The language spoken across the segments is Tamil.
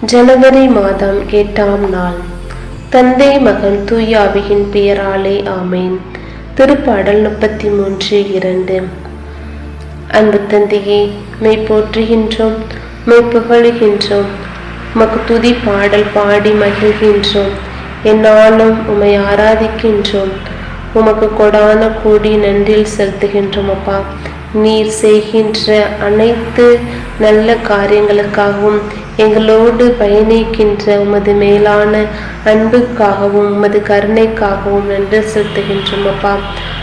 ஜனவரி மாதம் எட்டாம் நாள். தந்தை மகன் தூயாவியின் பெயராலே ஆமேன். திருப்பாடல் முப்பத்தி மூன்று இரண்டு. அன்பு தந்தையே மெய் போற்றுகின்றோம் மெய் புகழுகின்றோம். உமக்கு துதி பாடல் பாடி மகிழ்கின்றோம். என்னாலும் உம்மை ஆராதிக்கின்றோம். உமக்கு கொடான கூடி நன்றில் செலுத்துகின்றோம் அப்பா. நீர் செய்கின்ற அனைத்து நல்ல காரியங்களுக்காகவும் எங்களோடு பயணிக்கின்ற உமது மேலான அன்புக்காகவும் உமது கருணைக்காகவும் நன்றி செலுத்துகின்றோம் அப்பா.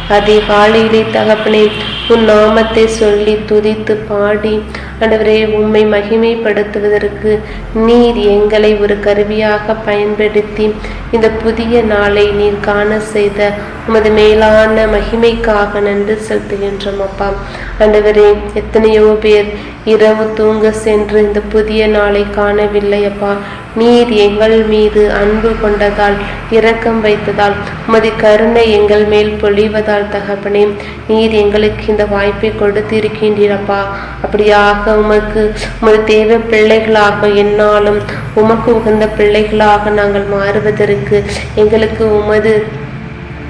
அதிகாலையிலே தகப்பனே உன் நாமத்தை சொல்லி துதித்து பாடி ஆண்டவரே உம்மை மகிமைப்படுத்துவதற்கு நீர் எங்களை ஒரு கருவியாக பயன்படுத்தி இந்த புதிய நாளை நீர் காண செய்த உமது மேலான மகிமைக்காக நன்றி செலுத்துகின்றோம் அப்பா. ஆண்டவரே எத்தனையோ பேர் இரவு தூங்க சென்று இந்த புதிய நாளை காணவில்லை அப்பா. நீர் எங்கள் மீது அன்பு கொண்டதால் இரக்கம் வைத்ததால் உமது கருணை எங்கள் மேல் பொழிவதால் தகப்பனே நீர் எங்களுக்கு இந்த வாய்ப்பை கொடுத்திருக்கின்றீரப்பா. அப்படியாக உமக்கு உமது தேவை பிள்ளைகளாக என்னாலும் உமக்கு உகந்த பிள்ளைகளாக நாங்கள் மாறுவதற்கு எங்களுக்கு உமது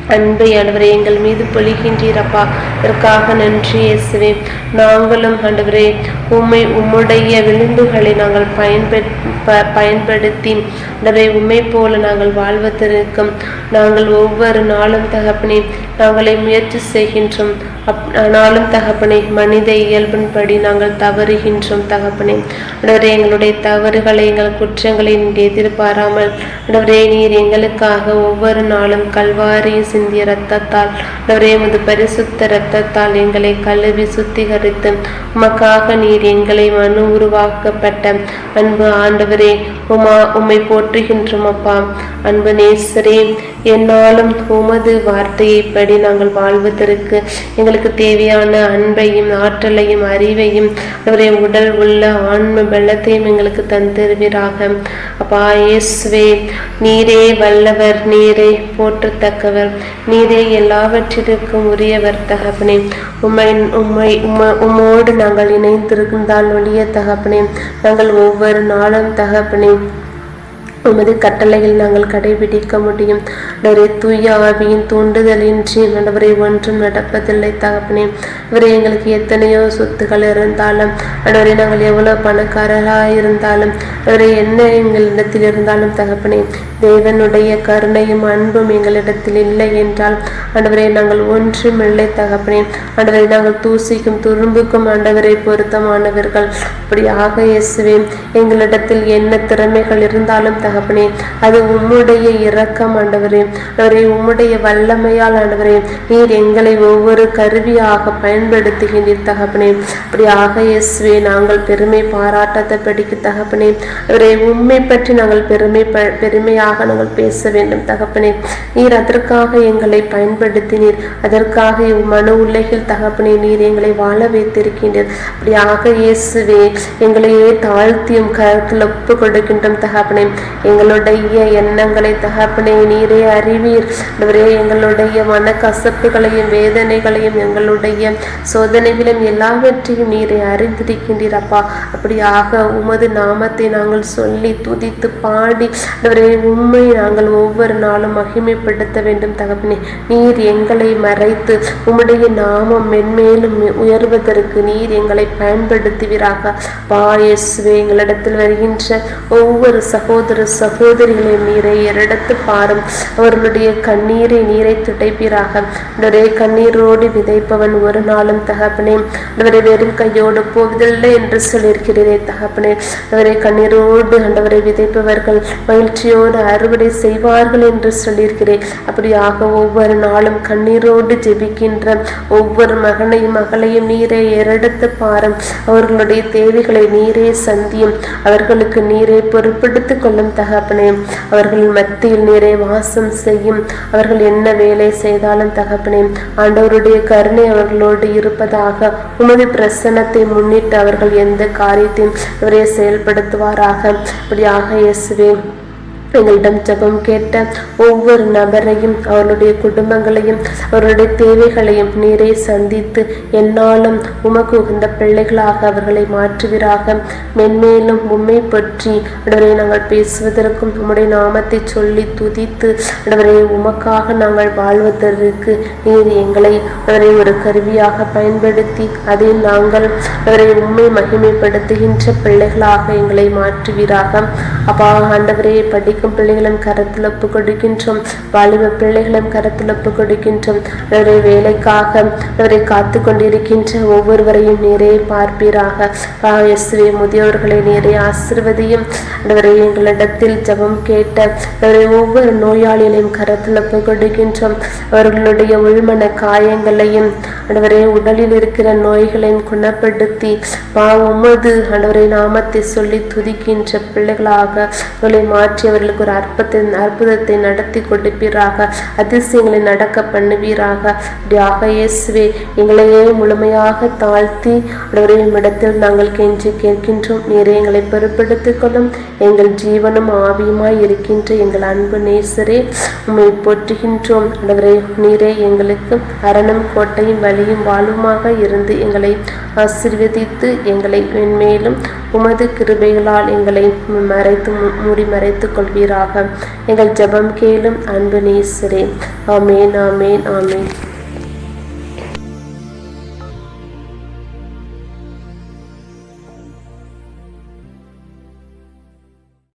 அன்பை ஆண்டவரே எங்கள் மீது பொழிகின்றீரப்பா. இதற்காக நன்றி இயேசுவே. நாங்களும் ஆண்டவரே உம்மை உம்முடைய விளிம்புகளை நாங்கள் பயன்பெற் ப- பயன்படுத்தி ஆண்டவரே உம்மை போல நாங்கள் வாழ்வதற்கும் நாங்கள் ஒவ்வொரு நாளும் தகப்பனே நாங்களை முயற்சி செய்கின்றோம். அப் ஆனாலும் தகப்பனை மனித இயல்பின்படி நாங்கள் தவறுகின்றோம் தகப்பனே. ஆண்டவரே எங்களுடைய தவறுகளை எங்கள் குற்றங்களை எதிர்பாராமல் ஆண்டவரே நீர் எங்களுக்காக ஒவ்வொரு நாளும் கல்வாரி சிந்திய இரத்தத்தால் ஆண்டவரே உமது பரிசுத்த இரத்தத்தால் எங்களை கழுவி சுத்திகரித்து உமக்காக நீர் எங்களை மனு உருவாக்கப்பட்ட. அன்பு ஆண்டவரே உமா உம்மை போற்றுகின்றோம் அப்பா. அன்பு நேசரே என்னாலும் உமது வார்த்தையைப்படி நாங்கள் வாழ்வதற்கு எங்களுக்கு தேவையான அன்பையும் ஆற்றலையும் அறிவையும் அவரே உடல் உள்ள ஆன்ம பலத்தையும் எங்களுக்கு தந்திருவீராக. அப்பா இயேசுவே நீரே வல்லவர் நீரே போற்றத்தக்கவர். நீரே எல்லாவற்றிற்கும் உரியவர் தகப்பனே. உம்மை உம்மை உம்ம உம்மோடு நாங்கள் இணைந்திருந்தால் ஒழிய தகப்பனே. நாங்கள் ஒவ்வொரு நாளும் தகப்பனே. உமது கட்டளையில் நாங்கள் கடைபிடிக்க முடியும். அவரே தூய ஆவியின் தூண்டுதலின்றி நடவரை ஒன்றும் நடப்பதில்லை தகப்பனே. இவரை எங்களுக்கு எத்தனையோ சொத்துக்கள் இருந்தாலும் அவரை நாங்கள் எவ்வளவு பணக்காரராக இருந்தாலும் அவரை என்ன எங்களிடத்தில் இருந்தாலும் தகப்பனே. தேவனுடைய கருணையும் அன்பும் எங்களிடத்தில் இல்லை என்றால் ஆண்டவரை நாங்கள் ஒன்றும் இல்லை தகப்பனே. ஆண்டவரை நாங்கள் தூசிக்கும் துரும்புக்கும் ஆண்டவரை பொருத்தமானவர்கள். அப்படியாக இயேசுவே எங்களிடத்தில் என்ன திறமைகள் இருந்தாலும் தகப்பனே அது உம்முடைய இரக்கம் ஆண்டவரே. அவரே உம்முடைய வல்லமையால் ஆண்டவரே நீர் எங்களை ஒவ்வொரு கருவியாக பயன்படுத்துகின்றீர் தகப்பனே. அப்படியாக இயேசுவே நாங்கள் பெருமை பாராட்டத்தை படிக்க தகப்பனே. அவரே உண்மை பற்றி நாங்கள் பெருமை பெருமையாக நாங்கள் பேச வேண்டும் தகப்பனே. நீர் அதற்காக எங்களை பயன்படுத்தினீர். அதற்காக மன உலகில் தகப்பனே நீர் எங்களை வாழ வைத்திருக்கின்றீர். அப்படியாக இயேசுவே எங்களையே தாழ்த்தியும் கருத்தில் ஒப்பு கொடுக்கின்றோம் தகப்பனே. எங்களுடைய எண்ணங்களை தகப்பனே நீரே அறிவீர். ஆண்டவரே எங்களுடைய மனக்கசப்புகளையும் வேதனைகளையும் எங்களுடைய சோதனைகளையும் எல்லாவற்றையும் நீரை அறிந்திருக்கின்றீர் அப்பா. அப்படியாக உமது நாமத்தை நாங்கள் சொல்லி துதித்து பாடி ஆண்டவரே உண்மை நாங்கள் ஒவ்வொரு நாளும் மகிமைப்படுத்த வேண்டும் தகப்பனே. நீர் எங்களை மறைத்து உம்முடைய நாமம் மென்மேலும் உயர்வதற்கு நீர் எங்களை பயன்படுத்துவீராக. பாயஸ்வே எங்களிடத்தில் வருகின்ற ஒவ்வொரு சகோதர சகோதரிகளை நீரை எரிடத்து பாரும். அவர்களுடைய கண்ணீரை நீரை துடைப்பீராக. ஆண்டவரே கண்ணீரோடு விதைப்பவன் ஒரு நாளும் தகப்பனே. அவரை வெறும் கையோடு போவதில்லை என்று சொல்லியிருக்கிறதே தகப்பனே. அவரை கண்ணீரோடு அண்டவரை விதைப்பவர்கள் மகிழ்ச்சியோடு அறுவடை செய்வார்கள் என்று சொல்லியிருக்கிறேன் அப்படியாக ஒவ்வொரு நாளும் கண்ணீரோடு ஜெபிக்கின்ற ஒவ்வொரு மகனையும் மகளையும் நீரை எரெடுத்து பாரும். அவர்களுடைய தேவைகளை நீரே சந்தியும். அவர்களுக்கு நீரை பொருட்படுத்திக் கொள்ளும் தகப்பனே அவர்கள் மத்தியில் நீரை வாசம் செய்யும். அவர்கள் என்ன வேலை செய்தாலும் தகப்பனே ஆண்டவருடைய கருணை அவர்களோடு இருப்பதாக உமது பிரசன்னத்தை முன்னிட்டு அவர்கள் எந்த காரியத்தையும் இவரை செயல்படுத்துவாராக. அப்படியாக இயேசுவே. எங்களிடம் ஜெபம் கேட்ட ஒவ்வொரு நபரையும் அவருடைய குடும்பங்களையும் அவருடைய தேவைகளையும் நீரை சந்தித்து என்னாலும் உமக்கு உகந்த பிள்ளைகளாக அவர்களை மாற்றுவீராக. மென்மேலும் உண்மை பற்றி ஆண்டவரே நாங்கள் பேசுவதற்கும் உம்முடைய நாமத்தை சொல்லி துதித்து ஆண்டவரே உமக்காக நாங்கள் வாழ்வதற்கு நீர் எங்களை அவரை ஒரு கருவியாக பயன்படுத்தி அதில் நாங்கள் அவரை உண்மை மகிமைப்படுத்துகின்ற பிள்ளைகளாக எங்களை மாற்றுவீராக. அப்பா ஆண்டவரே இருக்கும் பிள்ளைகளும் கருத்தில் ஒப்பு கொடுக்கின்றோம் வாலிப பிள்ளைகளும் கருத்தில் ஒப்பு கொடுக்கின்றோம் அவரை வேலைக்காக அவரை காத்து கொண்டிருக்கின்ற ஒவ்வொருவரையும் நேரே பார்ப்பீராக. எஸ்வே முதியோர்களை நேரே ஆசிர்வதியும். அவரை எங்களிடத்தில் ஜபம் கேட்ட அவரை ஒவ்வொரு நோயாளிகளையும் கருத்தில் ஒப்பு கொடுக்கின்றோம் அவர்களுடைய உள்மன காயங்களையும் ஆண்டவரே உடலில் இருக்கிற நோய்களையும் குணப்படுத்தி பா உமது நாமத்தை சொல்லி துதிக்கின்ற பிள்ளைகளாக அவர்களை மாற்றி அவர்களுக்கு ஒரு அற்பத்தை அற்புதத்தை நடத்தி கொடுப்பீராக அதிசயங்களை நடக்க பண்ணுவீராக. அப்படியாக இயேசுவே எங்களையே முழுமையாக தாழ்த்தி ஆண்டவரே இடத்தில் நாங்கள் கெஞ்சி கேட்கின்றோம். நீரே எங்களை பொறுப்படுத்திக் கொள்ளும் எங்கள் ஜீவனும் ஆவியுமாய் இருக்கின்ற எங்கள் அன்பு நேசரே உண்மை போற்றுகின்றோம். ஆண்டவரே நீரே எங்களுக்கு அரணம் கோட்டையும் வழியும் வாழ்வுமாக இருந்து எங்களை ஆசீர்வதித்து எங்களை மென்மேலும் உமது கிருபைகளால் எங்களை மறைத்து மூடி மறைத்துக் கொள்வீராக எங்கள் ஜெபம் கேளும் அன்பு நேசரே. ஆமேன் ஆமேன் ஆமேன்.